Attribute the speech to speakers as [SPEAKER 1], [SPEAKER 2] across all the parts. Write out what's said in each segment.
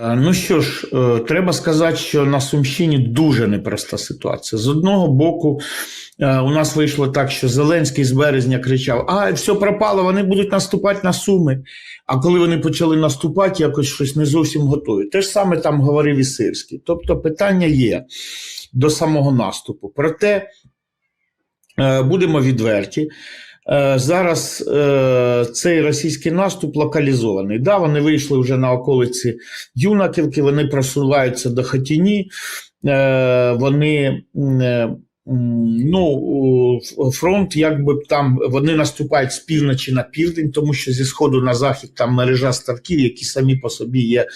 [SPEAKER 1] Е, Ну що ж, е, треба сказати, що на Сумщині дуже непроста ситуація. З одного боку, е, у нас вийшло так, що Зеленський з березня кричав: А, все пропало, вони будуть наступати на Суми. А коли вони почали наступати, якось щось не зовсім готові. Те ж саме там говорив і Сирський. Тобто питання є до самого наступу. Проте будемо відверті. Е, Зараз е, цей російський наступ локалізований. Да, вони вийшли вже на околиці Юнаківки, вони просуваються до Хатіні, е, вони ну, фронт, якби там вони наступають з півночі на південь, тому що зі сходу на захід там мережа ставків, які самі по собі є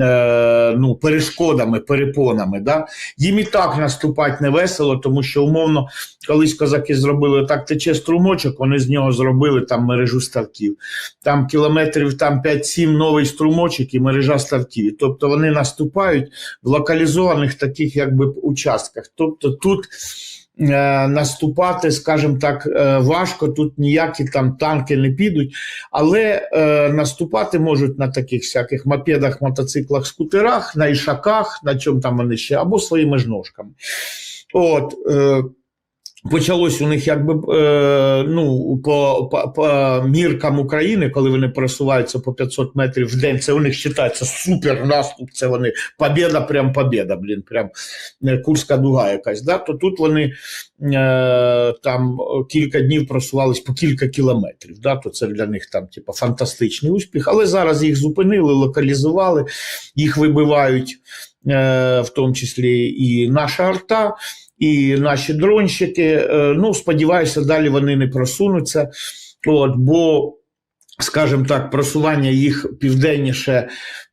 [SPEAKER 1] е, ну, перешкодами, перепонами. Да? Їм і так наступати не весело, тому що умовно колись козаки зробили так тече струмочок, вони з нього зробили там мережу ставків. Там кілометрів там 5-7 новий струмочок і мережа ставків. Тобто вони наступають в локалізованих таких якби участках. Тобто тут наступати, скажімо так, е, важко, тут ніякі там танки не підуть, але е, наступати можуть на таких всяких мопедах, мотоциклах, скутерах, на ішаках, на чому там вони ще, або своїми ж ножками. От, е, Почалось у них якби е, ну, по, по, по міркам України, коли вони пересуваються по 500 метрів в день, це у них вважається супер наступ, це вони побєда, прям побєда, блін, прям е, Курська дуга якась. Да? То тут вони е, там кілька днів просувались по кілька кілометрів. Да? То це для них там типу, фантастичний успіх. Але зараз їх зупинили, локалізували, їх вибивають, в тому числі і наша арта і наші дронщики. Е, Ну, сподіваюся, далі вони не просунуться. От, бо, скажімо так, просування їх південніше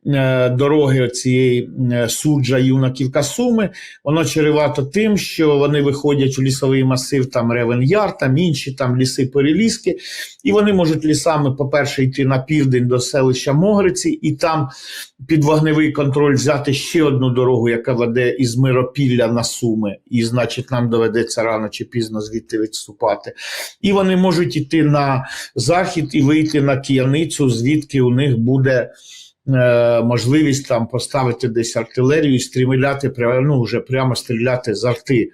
[SPEAKER 1] е, дороги цієї е, суджа юнаківка Суми, воно чревато тим, що вони виходять у лісовий масив, там Ревен Яр, там інші там ліси переліски, і вони можуть лісами, по-перше, йти на південь до селища Могриці, і там під вогневий контроль взяти ще одну дорогу, яка веде із Миропілля на Суми, і значить нам доведеться рано чи пізно звідти відступати. І вони можуть іти на захід і вийти на Кияницю, звідки у них буде. е, Можливість там поставити десь артилерію і стріляти прямо, ну, вже прямо стріляти з арти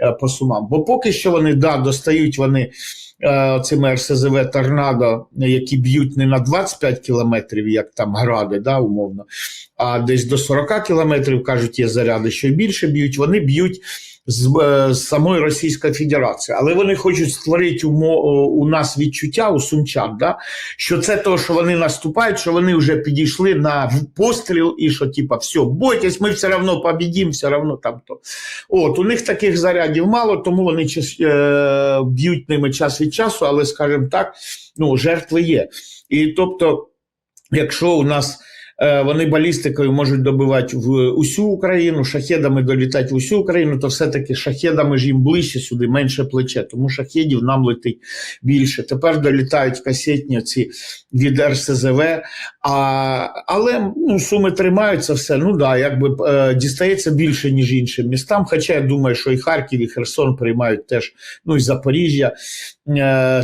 [SPEAKER 1] е, по сумам. Бо поки що вони да, достають вони е, цими РСЗВ торнадо, які б'ють не на 25 кілометрів, як там гради, да, умовно, а десь до 40 кілометрів, кажуть, є заряди, що більше б'ють, вони б'ють з, е, з самої Російської Федерації. Але вони хочуть створити у, у нас відчуття, у сумчан, да, що це то, що вони наступають, що вони вже підійшли на постріл і що, типа, все, бойтесь, ми все одно побідім, все одно там то. От, у них таких зарядів мало, тому вони е, б'ють ними час від часу, але, скажімо так, ну, жертви є. І тобто, якщо у нас е, вони балістикою можуть добивати в усю Україну, шахедами долітати в усю Україну, то все-таки шахедами ж їм ближче сюди, менше плече, тому шахедів нам летить більше. Тепер долітають касетні ці від РСЗВ, а, але ну, суми тримаються все. Ну да, якби е, дістається більше, ніж іншим містам. Хоча я думаю, що і Харків, і Херсон приймають теж, ну і Запоріжжя е,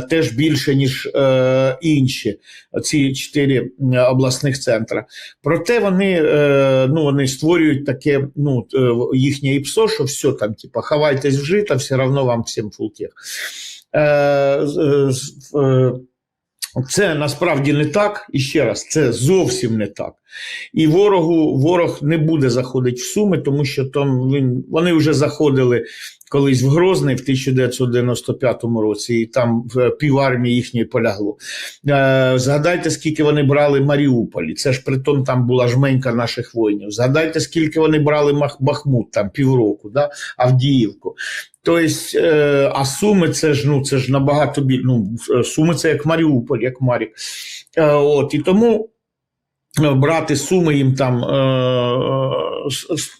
[SPEAKER 1] теж більше, ніж е, інші ці чотири е, обласних центра. Проте вони, е, ну, вони створюють таке ну, е, їхнє ІПСО, що все там, типа, ховайтесь в жито, все одно вам всім. Е, е, це насправді не так, і ще раз, це зовсім не так. І ворогу ворог не буде заходити в Суми, тому що там він, вони вже заходили колись в Грозний в 1995 році, і там в пів армії їхньої полягло. Е, згадайте, скільки вони брали Маріуполі. Це ж притом там була жменька наших воїнів. Згадайте, скільки вони брали Бахмут, там півроку, да? Авдіївку. Тобто, е, а Суми це ж ну це ж набагато більше. Ну, Суми це як Маріуполь, як Марік. Е, от, і тому е, брати суми їм там е,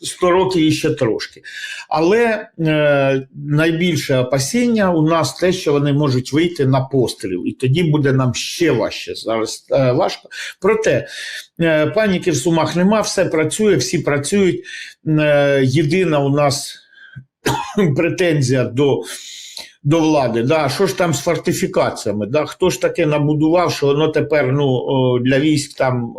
[SPEAKER 1] 100 років і ще трошки. Але е, найбільше опасіння у нас те, що вони можуть вийти на постріл, і тоді буде нам ще важче. Зараз е, важко. Проте е, паніки в сумах нема, все працює, всі працюють. Е, єдина у нас претензія до до влади. Да, що ж там з фортифікаціями? Да? Хто ж таке набудував, що воно тепер ну, для військ там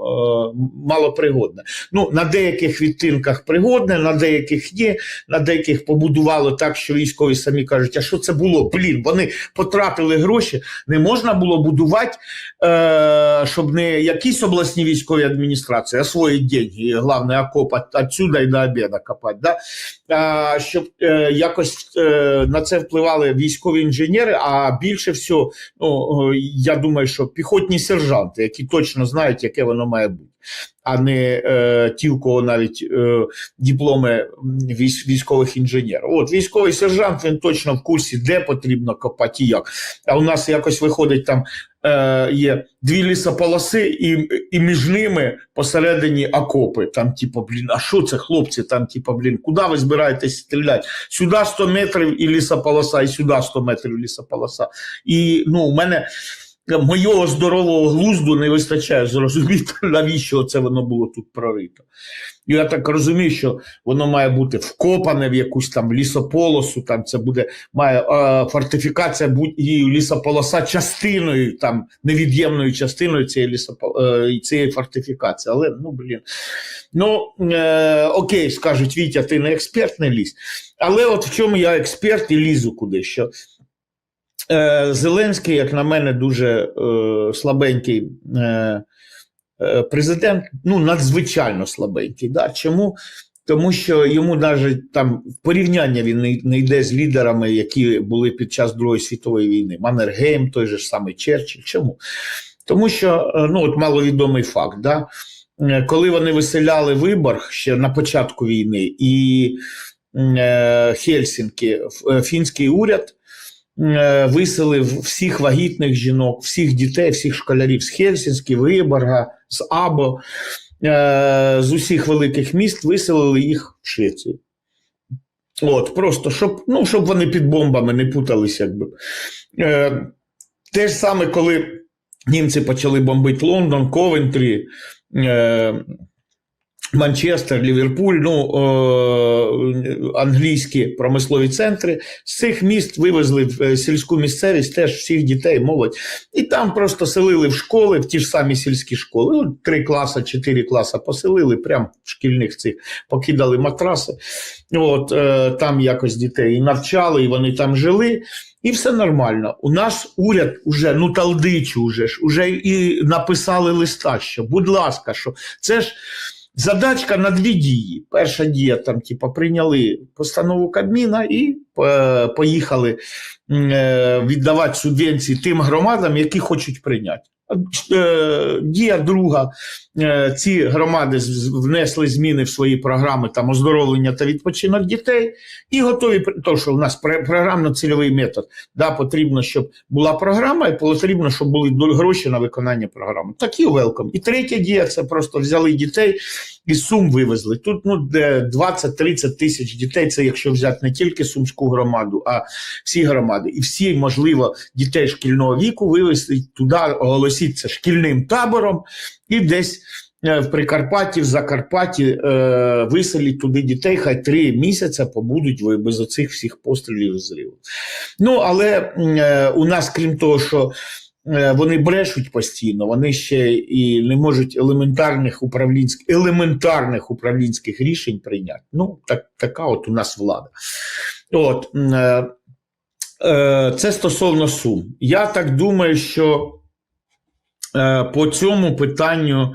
[SPEAKER 1] малопригодне? Ну, на деяких відтинках пригодне, на деяких ні, на деяких побудувало так, що військові самі кажуть, а що це було? Блін, вони потратили гроші, не можна було будувати, е, щоб не якісь обласні військові адміністрації, а свої деньги, головне, окопати отсюда і до обіду копати. Да? А, щоб е, якось е, на це впливали військові інженери, а більше всього, ну, я думаю, що піхотні сержанти, які точно знають, яке воно має бути. А не е, ті, у кого навіть е, дипломи військ, військових інженерів. От військовий сержант він точно в курсі, де потрібно копати як. А у нас якось виходить там е, є дві лісополоси, і, і між ними посередині окопи. Там, типу, блін, а що це, хлопці? Там, типу, блін, куди ви збираєтесь стріляти? Сюди 100 метрів і лісополоса, і сюди 100 метрів лісополоса. І ну, у мене. Моєго здорового глузду не вистачає зрозуміти, навіщо це воно було тут прорито. Я так розумію, що воно має бути вкопане в якусь там лісополосу, там це буде, має е, фортифікація будь і лісополоса частиною, там невід'ємною частиною цієї лісопол, е, цієї фортифікації. Але ну блін. Ну е, окей, скажуть, Вітя, ти не експерт, не лізь. Але от в чому я експерт і лізу куди що. Е, Зеленський, як на мене, дуже е, слабенький е, президент, ну надзвичайно слабенький. Да? Чому? Тому що йому навіть там в порівняння він не, йде з лідерами, які були під час Другої світової війни. Маннергейм, той же ж самий Черчилль. Чому? Тому що ну, от маловідомий факт, да? Коли вони виселяли Виборг ще на початку війни, і е, Хельсінки, фінський уряд виселив всіх вагітних жінок, всіх дітей, всіх школярів з Хельсінські, Виборга, з Або, е, з усіх великих міст виселили їх в Швецію. От, просто щоб, ну, щоб вони під бомбами не путались, якби. Е, те ж саме, коли німці почали бомбити Лондон, Ковентрі, е, Манчестер, Ліверпуль, ну, е, англійські промислові центри. З цих міст вивезли в е, сільську місцевість теж всіх дітей, молодь. І там просто селили в школи, в ті ж самі сільські школи. Ну, три класи, чотири класи поселили, прямо в шкільних цих покидали матраси. От, е, там якось дітей і навчали, і вони там жили. І все нормально. У нас уряд уже, ну талдичу уже ж, уже і написали листа, що, будь ласка, що це ж задачка на дві дії. Перша дія, там, типу, прийняли постанову Кабміна і е, поїхали е, віддавати субвенції тим громадам, які хочуть прийняти. Е, Дія друга, Е, ці громади внесли зміни в свої програми там оздоровлення та відпочинок дітей і готові то, що у нас програмно-цільовий метод. Да, потрібно, щоб була програма, і потрібно, щоб були гроші на виконання програми. Такі велком. І третя дія це просто взяли дітей і сум вивезли. Тут ну, 20-30 тисяч дітей. Це якщо взяти не тільки сумську громаду, а всі громади. І всі, можливо, дітей шкільного віку вивезти туди, оголосіть шкільним табором і десь. е, В Прикарпатті, в Закарпатті е, виселіть туди дітей, хай три місяці побудуть без оцих всіх пострілів і зривів. Ну, але е, у нас, крім того, що вони брешуть постійно, вони ще і не можуть елементарних управлінських, елементарних управлінських рішень прийняти. Ну, так, така от у нас влада. От, е, е, це стосовно сум. Я так думаю, що е, по цьому питанню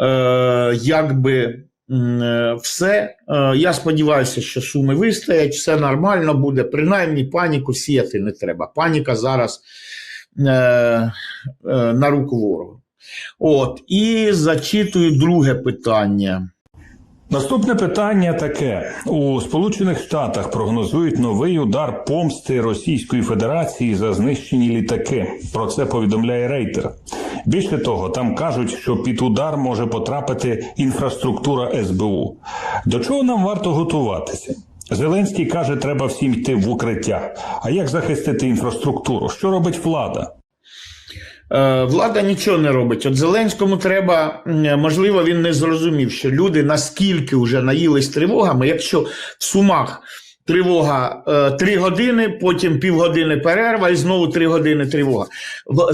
[SPEAKER 1] е, якби е, все. Е, я сподіваюся, що суми вистоять, все нормально буде. Принаймні паніку сіяти не треба. Паніка зараз е, е, на руку ворогу. От, і зачитую друге питання.
[SPEAKER 2] Наступне питання таке: у Сполучених Штатах прогнозують новий удар помсти Російської Федерації за знищені літаки. Про це повідомляє Рейтер. Більше того, там кажуть, що під удар може потрапити інфраструктура СБУ. До чого нам варто готуватися? Зеленський каже, треба всім йти в укриття. А як захистити інфраструктуру? Що робить влада?
[SPEAKER 1] Е, Влада нічого не робить. От Зеленському треба, можливо, він не зрозумів, що люди наскільки вже наїлись тривогами, якщо в Сумах Тривога е, три години, потім півгодини перерва і знову три години тривога.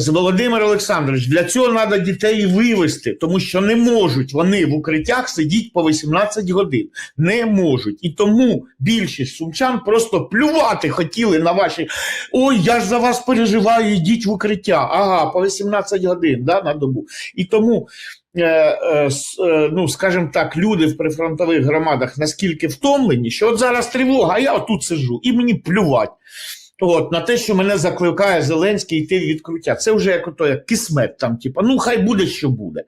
[SPEAKER 1] Володимир Олександрович, для цього треба дітей вивести, тому що не можуть вони в укриттях сидіти по 18 годин. Не можуть. І тому більшість сумчан просто плювати хотіли на ваші. Ой, я ж за вас переживаю, йдіть в укриття. Ага, по 18 годин да, на добу. І тому. Е, е, е, Ну, скажімо так, люди в прифронтових громадах наскільки втомлені, що от зараз тривога, а я отут сиджу, і мені плювать. От, на те, що мене закликає Зеленський йти в відкриття. Це вже як ото, як кисмет, там, типу, ну хай буде, що буде.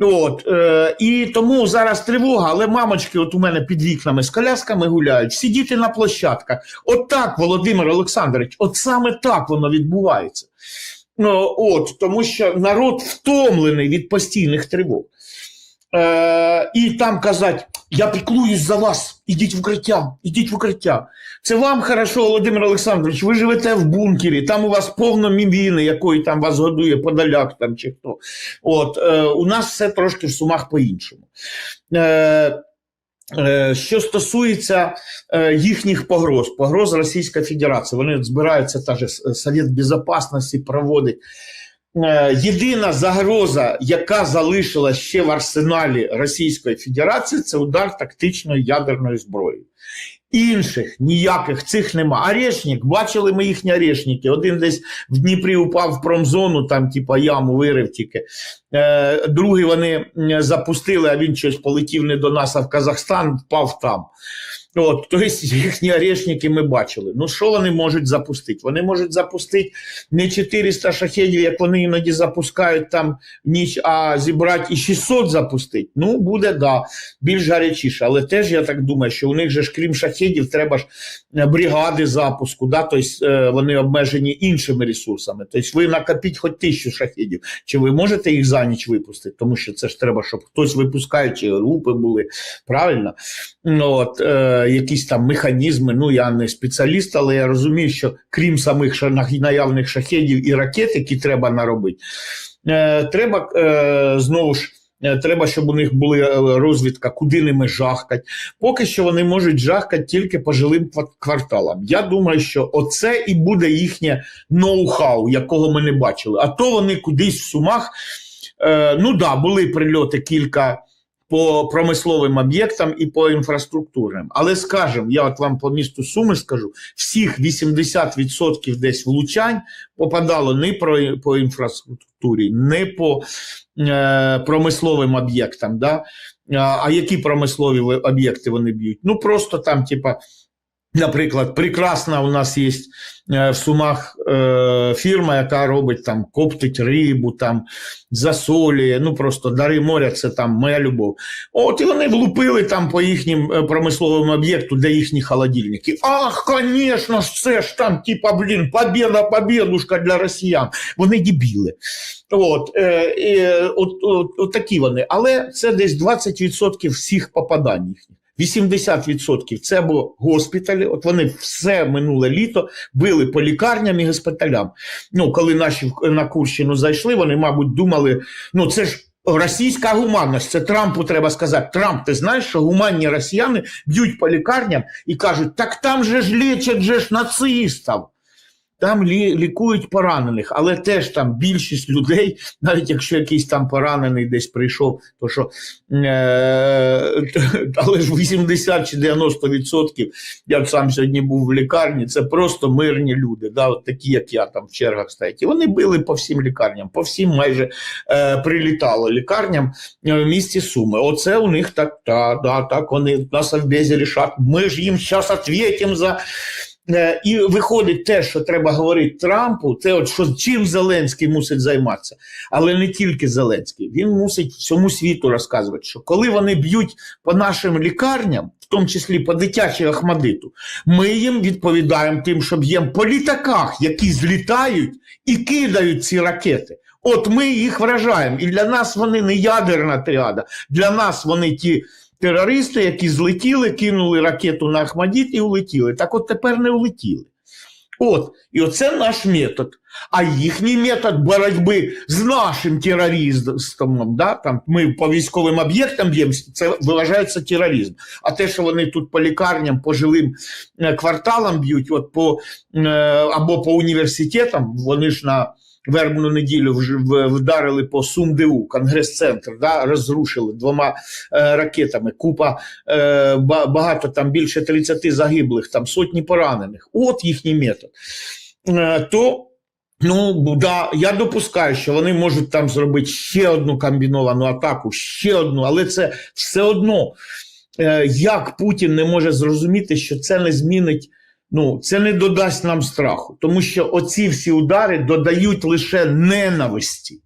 [SPEAKER 1] От, е, і тому зараз тривога, але мамочки, от у мене під вікнами з колясками гуляють, сидіти на площадках. От так, Володимир Олександрович, от саме так воно відбувається. Ну, от, тому що народ втомлений від постійних тривог. Е, і там казати, я піклуюсь за вас, ідіть в укриття, ідіть в укриття. Це вам хорошо, Володимир Олександрович, ви живете в бункері, там у вас повно мівіни, якої там вас годує подаляк там чи хто. От, е, у нас все трошки в сумах по-іншому. Е, що стосується е, їхніх погроз, погроз Російської Федерації, вони збираються, та же Совет Безопасності проводить. Е, Єдина загроза, яка залишилась ще в арсеналі Російської Федерації, це удар тактичною ядерною зброєю. Інших ніяких цих нема. Орешник, бачили ми їхні орешники. Один десь в Дніпрі упав в промзону, там, типа, яму вирив тільки. Е, другий вони запустили, а він щось полетів не до нас, а в Казахстан впав там. От, тобто їхні орешники ми бачили. Ну, що вони можуть запустити? Вони можуть запустити не 400 шахедів, як вони іноді запускають там ніч, а зібрати і 600 запустити. Ну, буде, да, більш гарячіше. Але теж я так думаю, що у них же ж крім шахедів, треба ж е, бригади запуску, да? тобто вони обмежені іншими ресурсами. Тобто ви накопіть хоч тисячу шахедів. Чи ви можете їх за ніч випустити? Тому що це ж треба, щоб хтось випускаючи групи були, правильно? Ну, От, е, якісь там механізми. Ну, я не спеціаліст, але я розумію, що крім самих наявних шахедів і ракет, які треба наробити, е, треба е, знову ж. е, Треба, щоб у них була е, розвідка, куди ними жахкать. Поки що вони можуть жахкати тільки по жилим кварталам. Я думаю, що оце і буде їхнє ноу-хау, якого ми не бачили. А то вони кудись в сумах. Е, ну да, були прильоти кілька по промисловим об'єктам і по інфраструктурним. Але скажем, я от вам по місту Суми скажу, всіх 80% десь влучань попадало не про, по інфраструктурі, не по е, промисловим об'єктам. Да? А які промислові об'єкти вони б'ють? Ну просто там, типа. Наприклад, прекрасна у нас є е, в Сумах е, фірма, яка робить там коптить рибу, там засолює, ну просто дари моря, це там моя любов. От і вони влупили там по їхнім е, промисловим об'єкту, де їхні холодильники. Ах, звісно ж, це ж там, типа, блін, побєда, побєдушка для росіян. Вони дебіли. От, е, от, от, от такі вони. Але це десь 20% всіх попадань їхніх. 80% це або госпіталі, от вони все минуле літо били по лікарням і госпіталям. Ну, коли наші на Курщину зайшли, вони, мабуть, думали, ну це ж російська гуманність, це Трампу треба сказати. Трамп, ти знаєш, що гуманні росіяни б'ють по лікарням і кажуть, так там же ж лічать же ж нацистів. Там лі, лікують поранених, але теж там більшість людей, навіть якщо якийсь там поранений десь прийшов, то що е, але ж 80 чи 90 відсотків, я сам сьогодні був в лікарні, це просто мирні люди, да, от такі, як я там в чергах стоять. І вони били по всім лікарням, по всім майже е, прилітало лікарням е, в місті Суми. Оце у них так, та, да, так вони на совбезі рішать. Ми ж їм зараз відповімо за. Е, І виходить те, що треба говорити Трампу, це от що чим Зеленський мусить займатися, але не тільки Зеленський. Він мусить всьому світу розказувати, що коли вони б'ють по нашим лікарням, в тому числі по дитячій Ахмадиту, ми їм відповідаємо тим, що б'ємо по літаках, які злітають і кидають ці ракети. От ми їх вражаємо. І для нас вони не ядерна тріада, для нас вони ті терористи, які злетіли, кинули ракету на Ахмадіт і улетіли. Так от тепер не улетіли. От, і оце наш метод. А їхній метод боротьби з нашим терористом, да, там, ми по військовим об'єктам б'ємо, це вважається тероризм. А те, що вони тут по лікарням, по жилим е, кварталам б'ють, от по, е, або по університетам, вони ж на вербну неділю вже вдарили по СумДУ, Конгрес-центр, да, розрушили двома е, ракетами, купа, е, багато там більше 30 загиблих, там сотні поранених. От їхній метод. Е, то Ну, да, я допускаю, що вони можуть там зробити ще одну комбіновану атаку, ще одну, але це все одно, е, як Путін не може зрозуміти, що це не змінить, ну, це не додасть нам страху, тому що оці всі удари додають лише ненависті.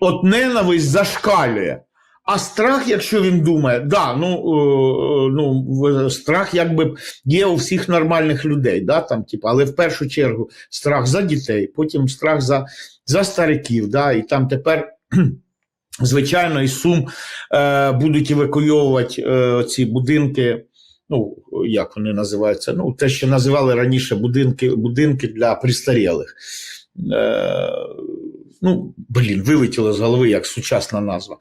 [SPEAKER 1] От ненависть зашкалює. А страх, якщо він думає, да, ну, е, ну страх якби є у всіх нормальних людей, да, там, типу, але в першу чергу страх за дітей, потім страх за, за стариків, да, і там тепер. Звичайно, із Сум е, будуть евакуйовувати е, ці будинки. Ну, як вони називаються? Ну, те, що називали раніше будинки, будинки для престарілих. Е, ну, блін, вилетіло з голови як сучасна назва.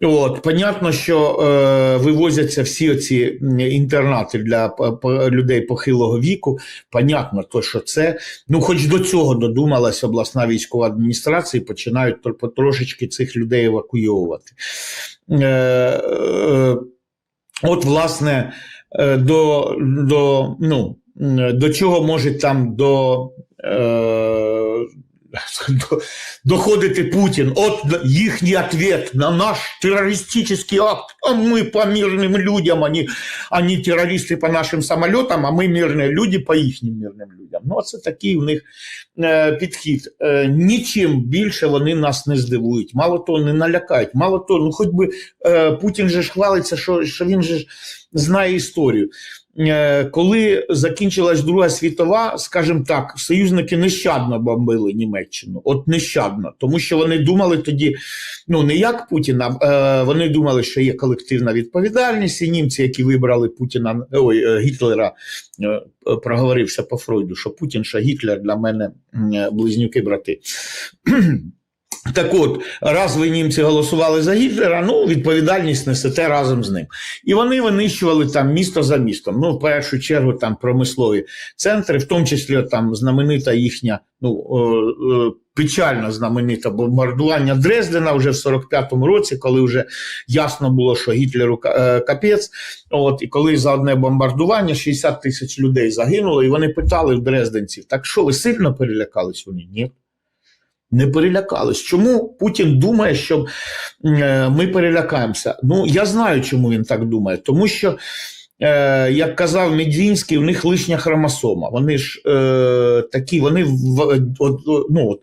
[SPEAKER 1] От, понятно, що е, вивозяться всі оці інтернати для людей похилого віку. Понятно, то, що це, ну, хоч до цього додумалась обласна військова адміністрація, і починають тр- потрошечки цих людей евакуйовувати. Е, е, от, власне, до, до, ну, до чого може там до. Е, до- доходити Путін. От їхній ответ на наш терористичний акт. А ми по мирним людям, вони, вони терористи по нашим самолітам, а ми мирні люди по їхнім мирним людям. Ну, це такий у них е, підхід. Е, нічим більше вони нас не здивують. Мало того, не налякають. Мало того, ну хоч би е, Путін же ж хвалиться, що, що він же ж знає історію. Е, Коли закінчилась Друга світова, скажімо так, союзники нещадно бомбили Німеччину, от нещадно, тому що вони думали тоді, ну не як Путіна, е, вони думали, що є колективна відповідальність, і німці, які вибрали Путіна, ой, е, Гітлера, проговорився по Фройду, що Путін, що Гітлер для мене близнюки брати. Так от, раз ви німці голосували за Гітлера, ну відповідальність несете разом з ним. І вони винищували там місто за містом. Ну, в першу чергу, там промислові центри, в тому числі там знаменита їхня, ну печально знаменита бомбардування Дрездена вже в 45-му році, коли вже ясно було, що Гітлеру е, капець. От і коли за одне бомбардування 60 тисяч людей загинуло, і вони питали в дрезденців: так що ви сильно перелякались? Вони ні. Не перелякались. Чому Путін думає, що е, ми перелякаємося? Ну, я знаю, чому він так думає. Тому що, е, як казав Медвінський, у них лишня хромосома. Вони ж е, такі, вони в, от, ну, от,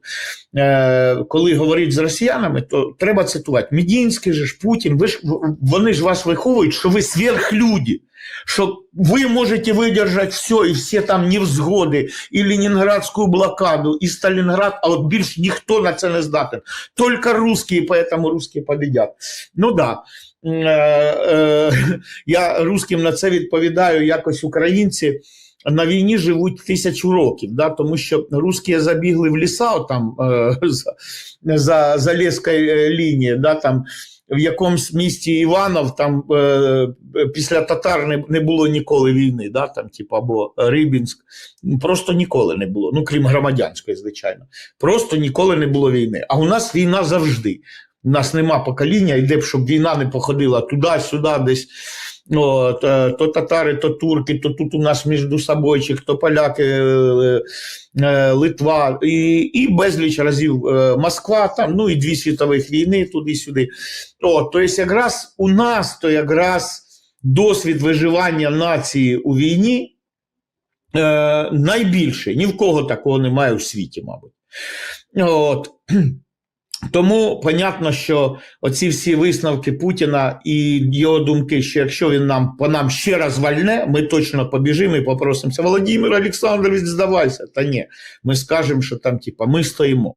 [SPEAKER 1] коли говорять з росіянами, то треба цитувати. Медвінський же ж Путін, ви ж, вони ж вас виховують, що ви сверхлюді. Що ви можете видержати все, і всі там невзгоди, і Ленінградську блокаду, і Сталінград, а от більш ніхто на це не здатен. Тільки русські, поэтому русські победять. Ну да. Е, е, я русським на це відповідаю, якось українці на війні живуть тисячу років, да, тому що русські забігли в ліса там е, за, за Залєзькою лінією, да, там в якомусь місті Іванов там е, після татар не, не було ніколи війни, да, там, типу, або Рибінськ. Просто ніколи не було. Ну, крім громадянської, звичайно. Просто ніколи не було війни. А у нас війна завжди. У нас нема покоління, і де б щоб війна не походила туди-сюди, десь. Е, то татари, то турки, то тут у нас між собойчик, то поляки, е, е, Литва, і, і безліч разів е, Москва, там, ну і дві світових війни туди-сюди. От, тобто, якраз у нас то якраз досвід виживання нації у війні е, найбільший. Ні в кого такого немає у світі, мабуть. От. Тому понятно, що оці всі висновки Путіна і його думки, що якщо він нам по нам ще раз вальне, ми точно побіжимо і попросимося, Володимир Олександрович, здавайся. Та ні, ми скажемо, що там, типа, ми стоїмо.